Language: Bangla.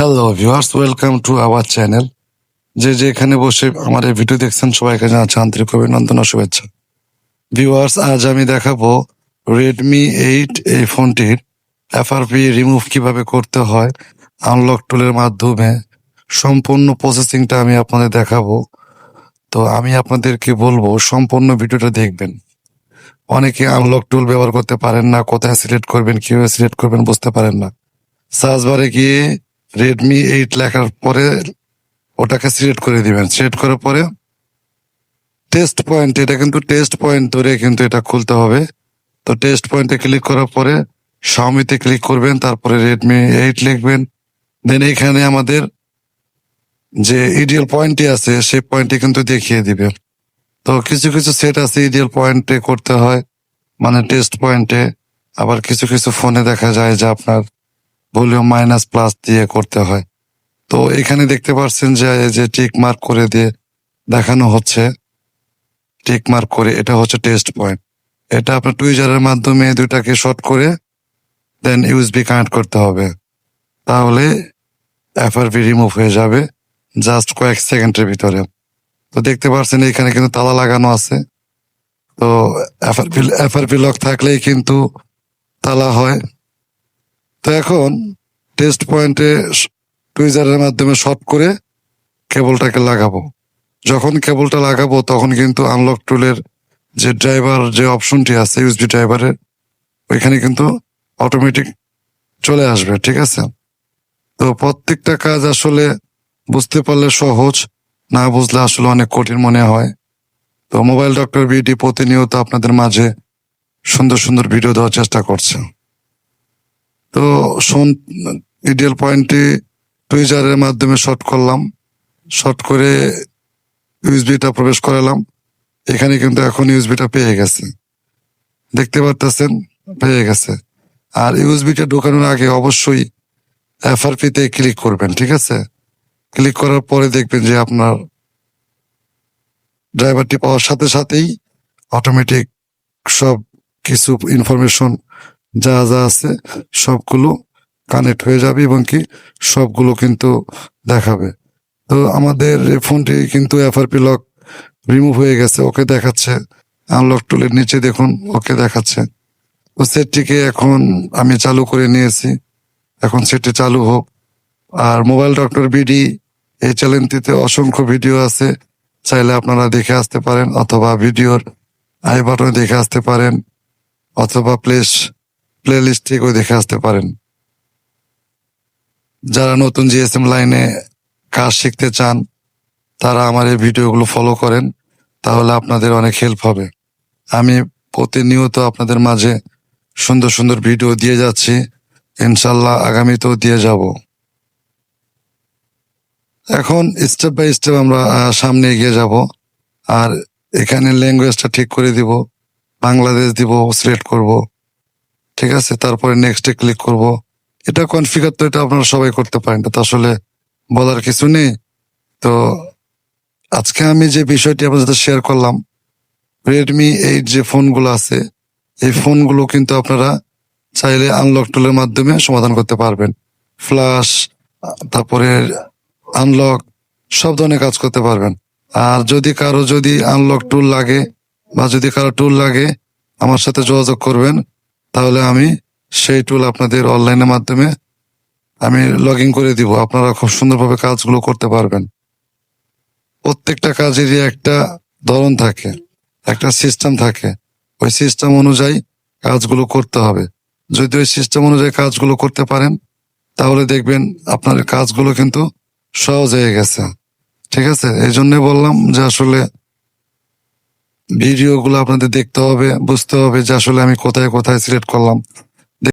Hello viewers welcome to our channel যে যে এখানে বসে আমার এই ভিডিও দেখছেন, সবাইকে জানাচ্ছি আন্তরিক অভিনন্দন ও শুভেচ্ছা। ভিউয়ার্স আজ আমি দেখাবো রেডমি এইট এই ফোনটির এফআরপি রিমুভ কীভাবে করতে হয় আনলক টুলের মাধ্যমে। সম্পূর্ণ প্রসেসিংটা আমি আপনাদের দেখাবো। তো আমি আপনাদেরকে বলব, সম্পূর্ণ ভিডিওটা দেখবেন। অনেকে আনলক টুল ব্যবহার করতে পারেন না, কোথায় সিলেক্ট করবেন, কীভাবে সিলেক্ট করবেন বুঝতে পারেন না। সার্চ বারে গিয়ে রেডমি এইট লেখার পরে ওটাকে সিলেক্ট করে দিবেন। সিলেক্ট করার পরে টেস্ট পয়েন্ট এটা কিন্তু টেস্ট পয়েন্ট ধরে কিন্তু এটা খুলতে হবে। তো টেস্ট পয়েন্টে ক্লিক করার পরে শাওমিতে ক্লিক করবেন, তারপরে রেডমি এইট লিখবেন। দেন এখানে আমাদের যে ইডিয়াল পয়েন্টটি আছে, সেই পয়েন্টটি কিন্তু দেখিয়ে দিবে। তো কিছু কিছু সেট আছে ইডিয়াল পয়েন্টে করতে হয় মানে টেস্ট পয়েন্টে আবার কিছু কিছু ফোনে দেখা যায় যে আপনার ভলিউম মাইনাস প্লাস দিয়ে করতে হয়। তো এখানে দেখতে পাচ্ছেন যে, এই যে টিক মার্ক করে দিয়ে দেখানো হচ্ছে টিক মার্ক করে, এটা হচ্ছে টেস্ট পয়েন্ট এটা আপনার টুইজারের মাধ্যমে দুটাকে শর্ট করে দেন ইউএসবি কানেক্ট করতে হবে। তাহলে এফআরপি রিমুভ হয়ে যাবে জাস্ট কয়েক সেকেন্ডের ভিতরে। তো দেখতে পাচ্ছেন এখানে কিন্তু তালা লাগানো আছে। তো এফআরপি এফআরপি লক থাকলেই কিন্তু তালা হয়। তো এখন টেস্ট পয়েন্টে টুইজারের মাধ্যমে শর্ট করে কেবলটাকে লাগাবো। যখন কেবলটা লাগাবো, তখন কিন্তু আনলক টুলের যে ড্রাইভার যে অপশনটি আছে ইউএসবি ড্রাইভারের ওইখানে কিন্তু অটোমেটিক চলে আসবে, ঠিক আছে? তো প্রত্যেকটা কাজ আসলে বুঝতে পারলে সহজ, না বুঝলে আসলে অনেক কঠিন মনে হয়। তো মোবাইল ডক্টর বিডি প্রতিনিয়ত আপনাদের মাঝে সুন্দর সুন্দর ভিডিও দেওয়ার চেষ্টা করছে। তো শোন ইডিয়াল পয়েন্টে টুইজারের মাধ্যমে শর্ট করলাম। শর্ট করে ইউএসবিটা প্রবেশ করালাম। এখানে কিন্তু এখন ইউএসবিটা পেয়ে গেছে। দেখতে পারতেছেন? পেয়ে গেছে। আর ইউএসবিটা ঢোকানোর আগে অবশ্যই এফআরপি তে ক্লিক করবেন, ঠিক আছে? ক্লিক করার পরে দেখবেন যে আপনার ড্রাইভারটি পাওয়ার সাথে সাথেই অটোমেটিক সব কিছু ইনফরমেশন যা যা আছে সবগুলো কানেক্ট হয়ে যাবে এবং কি সবগুলো কিন্তু দেখাবে। তো আমাদের ফোনটি কিন্তু এফআরপি লক রিমুভ হয়ে গেছে, ওকে দেখাচ্ছে। আনলক টুলের নিচে দেখুন, ওকে দেখাচ্ছে। তো সেটটিকে এখন আমি চালু করে নিয়েছি। এখন সেটটি চালু হোক। আর মোবাইল ডক্টর বিডি এই চ্যানেলটিতে অসংখ্য ভিডিও আছে। চাইলে আপনারা দেখে আসতে পারেন, অথবা ভিডিওর আই বাটনে দেখে আসতে পারেন, অথবা প্লেস প্লে লিস্ট থেকেও দেখে আসতে পারেন। যারা নতুন জিএসএম লাইনে কাজ শিখতে চান, তারা আমার এই ভিডিওগুলো ফলো করেন, তাহলে আপনাদের অনেক হেল্প হবে। আমি প্রতিনিয়ত আপনাদের মাঝে সুন্দর সুন্দর ভিডিও দিয়ে যাচ্ছি। ইনশাল্লাহ আগামীতেও দিয়ে যাব। এখন স্টেপ বাই স্টেপ আমরা সামনে এগিয়ে যাব। আর এখানে ল্যাঙ্গুয়েজটা ঠিক করে দিব, বাংলাদেশ দিব সিলেক্ট করব। ঠিক আছে? তারপরে নেক্সটে ক্লিক করব। এটা কনফিগার তো এটা আপনারা সবাই করতে পারেন তো আসলে বলার কিছু নেই। তো আজকে আমি যে বিষয়টি আপনার সাথে শেয়ার করলাম রেডমি এইট যে ফোনগুলো আছে, এই ফোনগুলো কিন্তু আপনারা চাইলে আনলক টুলের মাধ্যমে সমাধান করতে পারবেন। ফ্লাশ তারপরে আনলক সব ধরনের কাজ করতে পারবেন। আর যদি কারও যদি আনলক টুল লাগে বা যদি কারও টুল লাগে, আমার সাথে যোগাযোগ করবেন। তাহলে আমি সেই টুল আপনাদের অনলাইনের মাধ্যমে আমি লগ করে দিব। আপনারা খুব সুন্দরভাবে কাজগুলো করতে পারবেন। প্রত্যেকটা কাজেরই একটা ধরন থাকে, একটা সিস্টেম থাকে। ওই সিস্টেম অনুযায়ী কাজগুলো করতে হবে। যদি ওই সিস্টেম অনুযায়ী কাজগুলো করতে পারেন, তাহলে দেখবেন আপনার কাজগুলো কিন্তু সহজ হয়ে গেছে। ঠিক আছে? এই জন্য বললাম যে আসলে ভিডিওগুলো আপনাদের দেখতে হবে বুঝতে হবে যে আসলে আমি কোথায় কোথায় সিলেক্ট করলাম।